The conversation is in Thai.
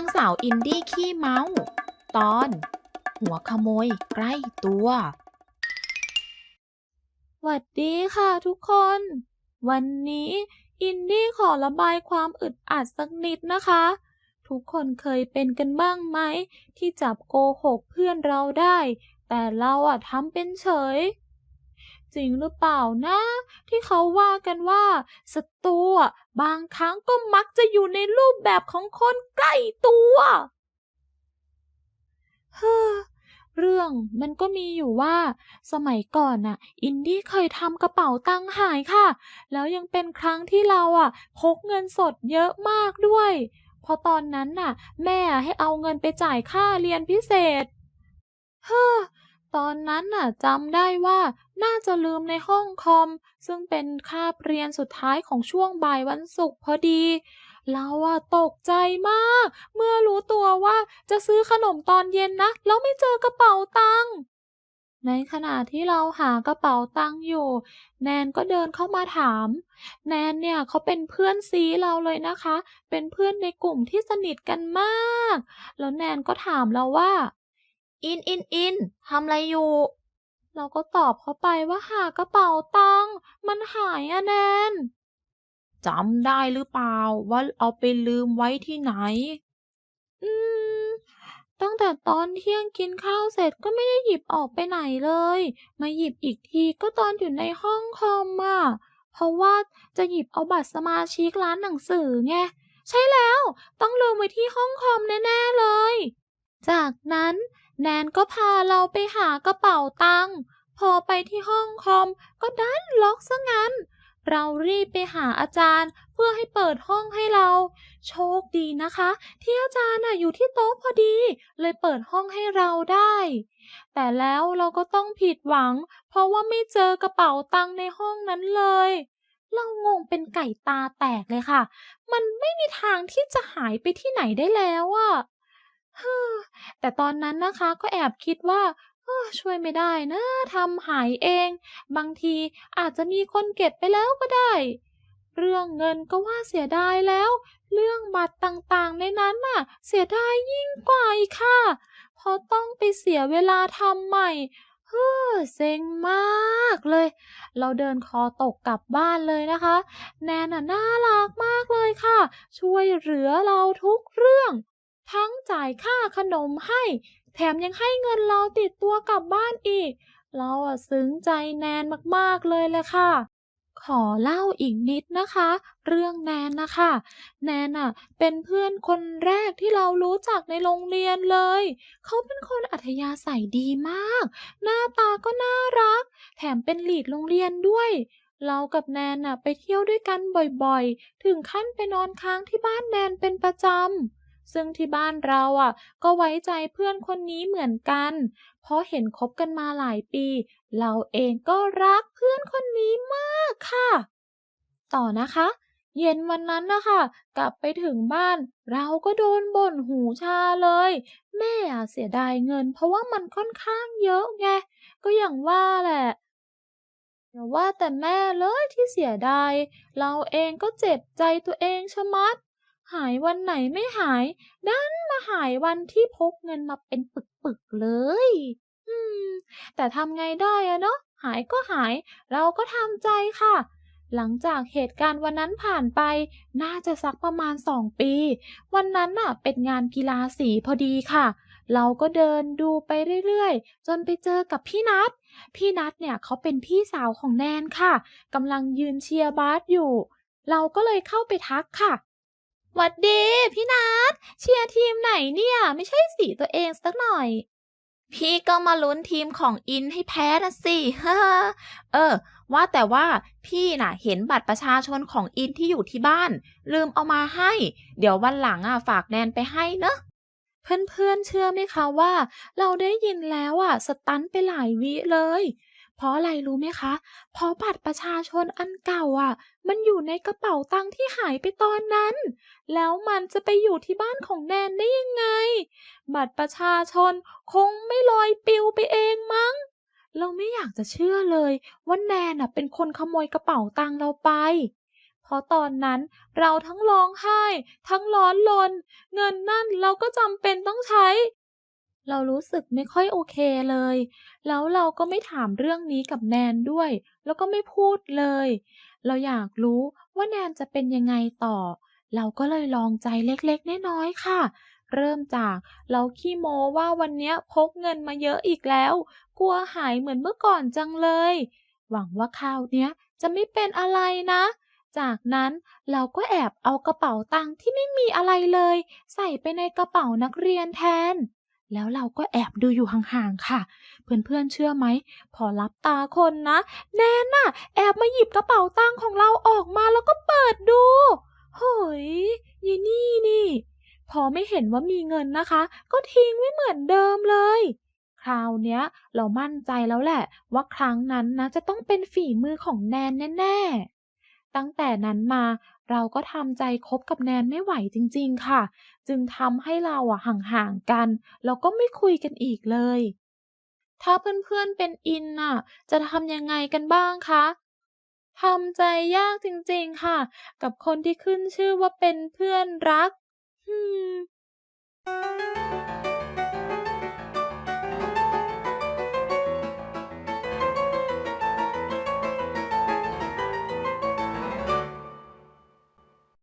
างสาวอินดี้ขี้เมา ตอน หัวขโมยใกล้ตัวหวัดดีค่ะทุกคน วันนี้อินดี้ขอระบายความอึดอัดสักนิดนะคะ ทุกคนเคยเป็นกันบ้างไหม ที่จับโกหกเพื่อนเราได้ แต่เราอะทำเป็นเฉย จริงหรือเปล่านะ ที่เขาว่ากันว่าศัตรูอะบางครั้งก็มักจะอยู่ในรูปแบบของคนใกล้ตัวเฮ้อเรื่องมันก็มีอยู่ว่า สมัยก่อนน่ะ อินดี้เคยทำกระเป๋าตังค์หายค่ะ แล้วยังเป็นครั้งที่เราอะ พกเงินสดเยอะมากด้วยพราะตอนนั้นน่ะ แม่ให้เอาเงินไปจ่ายค่าเรียนพิเศษ เฮ้อตอนนั้นน่ะจำได้ว่า น่าจะลืมในห้องคอม ซึ่งเป็นคาบเรียนสุดท้ายของช่วงบ่ายวันศุกร์พอดี เราอะตกใจมาก เมื่อรู้ตัวว่าจะซื้อขนมตอนเย็นนะ แล้วไม่เจอกระเป๋าตังค์ในขณะที่เราหากระเป๋าตังค์อยู่ แนนก็เดินเข้ามาถาม แนนเนี่ยเขาเป็นเพื่อนซีเราเลยนะคะ เป็นเพื่อนในกลุ่มที่สนิทกันมาก แล้วแนนก็ถามเราว่า อินอินอินทำอะไรอยู่ เราก็ตอบเขาไปว่าหากระเป๋าตังค์มันหายอะแนนจำได้หรือเปล่าว่าเอาไปลืมไว้ที่ไหน อืม ตั้งแต่ตอนเที่ยงกินข้าวเสร็จก็ไม่ได้หยิบออกไปไหนเลย มาหยิบอีกทีก็ตอนอยู่ในห้องคอมอะเพราะว่าจะหยิบเอาบัตรสมาชิกร้านหนังสือไง ใช่แล้ว ต้องลืมไว้ที่ห้องคอมแน่ ๆ เลย จากนั้น แนนก็พาเราไปหากระเป๋าตังค์พอไปที่ห้องคอมก็ดันล็อกซะงั้น เรารีบไปหาอาจารย์เพื่อให้เปิดห้องให้เรา โชคดีนะคะ ที่อาจารย์น่ะอยู่ที่โต๊ะพอดี เลยเปิดห้องให้เราได้ แต่แล้วเราก็ต้องผิดหวัง เพราะว่าไม่เจอกระเป๋าตังค์ในห้องนั้นเลย เรางงเป็นไก่ตาแตกเลยค่ะ มันไม่มีทางที่จะหายไปที่ไหนได้แล้วอะ แต่ตอนนั้นนะคะก็แอบคิดว่าช่วยไม่ได้นะทำหายเอง บางทีอาจจะมีคนเก็บไปแล้วก็ได้ เรื่องเงินก็ว่าเสียดายแล้ว เรื่องบัตรต่างๆในนั้นน่ะ เสียดายยิ่งกว่าอีกค่ะเพราะต้องไปเสียเวลาทำใหม่เฮ้อเซ็งมากเลย เราเดินคอตกกลับบ้านเลยนะคะ แนนน่ะน่ารักมากเลยค่ะ ช่วยเหลือเราทุกเรื่อง จ่ายค่าขนมให้ แถมยังให้เงินเราติดตัวกลับบ้านอีก เราอะซึ้งใจแนนมากๆเลยแหละค่ะ ขอเล่าอีกนิดนะคะ เรื่องแนนนะคะ แนนอะเป็นเพื่อนคนแรกที่เรารู้จักในโรงเรียนเลย เขาเป็นคนอัธยาศัยดีมาก หน้าตาก็น่ารัก แถมเป็นลีดโรงเรียนด้วยเรากับแนนน่ะไปเที่ยวด้วยกันบ่อยๆ ถึงขั้นไปนอนค้างที่บ้านแนนเป็นประจำ ซึ่งที่บ้านเราอะ ก็ไว้ใจเพื่อนคนนี้เหมือนกัน เพราะเห็นคบกันมาหลายปี เราเองก็รักเพื่อนคนนี้มากค่ะ ต่อนะคะ เย็นวันนั้นนะคะกลับไปถึงบ้าน เราก็โดนบ่นหูชาเลย แม่อะเสียดายเงิน เพราะว่ามันค่อนข้างเยอะไง ก็อย่างว่าแหละอย่าว่าแต่แม่เลยที่เสียดาย เราเองก็เจ็บใจตัวเองชะมัด หายวันไหนไม่หาย ดันมาหายวันที่พกเงินมาเป็นปึกๆเลย อืม แต่ทำไงได้อะเนาะ หายก็หาย เราก็ทำใจค่ะ หลังจากเหตุการณ์วันนั้นผ่านไป น่าจะสักประมาณสองปี วันนั้นน่ะ เป็นงานกีฬาสีพอดีค่ะ เราก็เดินดูไปเรื่อยๆ จนไปเจอกับพี่นัท พี่นัทเนี่ยเขาเป็นพี่สาวของแนนค่ะกำลังยืนเชียร์บาสอยู่ เราก็เลยเข้าไปทักค่ะ หวัดดีพี่นัทเชียร์ทีมไหนเนี่ย ไม่ใช่สีตัวเองสักหน่อย พี่ก็มาลุ้นทีมของอินให้แพ้นะสิฮ่าเออ ว่าแต่ว่าพี่น่ะ เห็นบัตรประชาชนของอินที่อยู่ที่บ้าน ลืมเอามาให้ เดี๋ยววันหลังอะฝากแนนไปให้เนอะเพื่อนๆเชื่อไหมคะว่า เราได้ยินแล้วอะสตันไปหลายวิเลย เพราะอะไรรู้ไหมคะ เพราะบัตรประชาชนอันเก่าอะ มันอยู่ในกระเป๋าตังค์ที่หายไปตอนนั้น แล้วมันจะไปอยู่ที่บ้านของแนนได้ยังไง บัตรประชาชนคงไม่ลอยปลิวไปเองมั้ง เราไม่อยากจะเชื่อเลยว่าแนนอะเป็นคนขโมยกระเป๋าตังค์เราไปพราะตอนนั้นเราทั้งร้องไห้ ทั้งร้อนรนเงินนั่นเราก็จำเป็นต้องใช้ เรารู้สึกไม่ค่อยโอเคเลย แล้วเราก็ไม่ถามเรื่องนี้กับแนนด้วย แล้วก็ไม่พูดเลย เราอยากรู้ว่าแนนจะเป็นยังไงต่อ เราก็เลยลองใจเล็กๆน้อยๆค่ะ เริ่มจากเราขี้โมว่าวันนี้พกเงินมาเยอะอีกแล้ว กลัวหายเหมือนเมื่อก่อนจังเลย หวังว่าคราวนี้จะไม่เป็นอะไรนะจากนั้นเราก็แอบเอากระเป๋าตังค์ที่ไม่มีอะไรเลย ใส่ไปในกระเป๋านักเรียนแทน แล้วเราก็แอบดูอยู่ห่างๆค่ะ เพื่อนๆเชื่อไหม พอรับตาคนนะ แนนน่ะ แอบมาหยิบกระเป๋าตังค์ของเราออกมาแล้วก็เปิดดูเฮ้ยยีนี่นี่ พอไม่เห็นว่ามีเงินนะคะ ก็ทิ้งไว้เหมือนเดิมเลย คราวเนี้ย เรามั่นใจแล้วแหละ ว่าครั้งนั้นนะจะต้องเป็นฝีมือของแนนแน่ ๆ ตั้งแต่นั้นมาเราก็ทำใจคบกับแนนไม่ไหวจริงๆค่ะ จึงทำให้เราอะห่างๆกัน แล้วก็ไม่คุยกันอีกเลย ถ้าเพื่อนๆเป็นอินน่ะ จะทำยังไงกันบ้างคะทำใจยากจริงๆค่ะ กับคนที่ขึ้นชื่อว่าเป็นเพื่อนรักอืม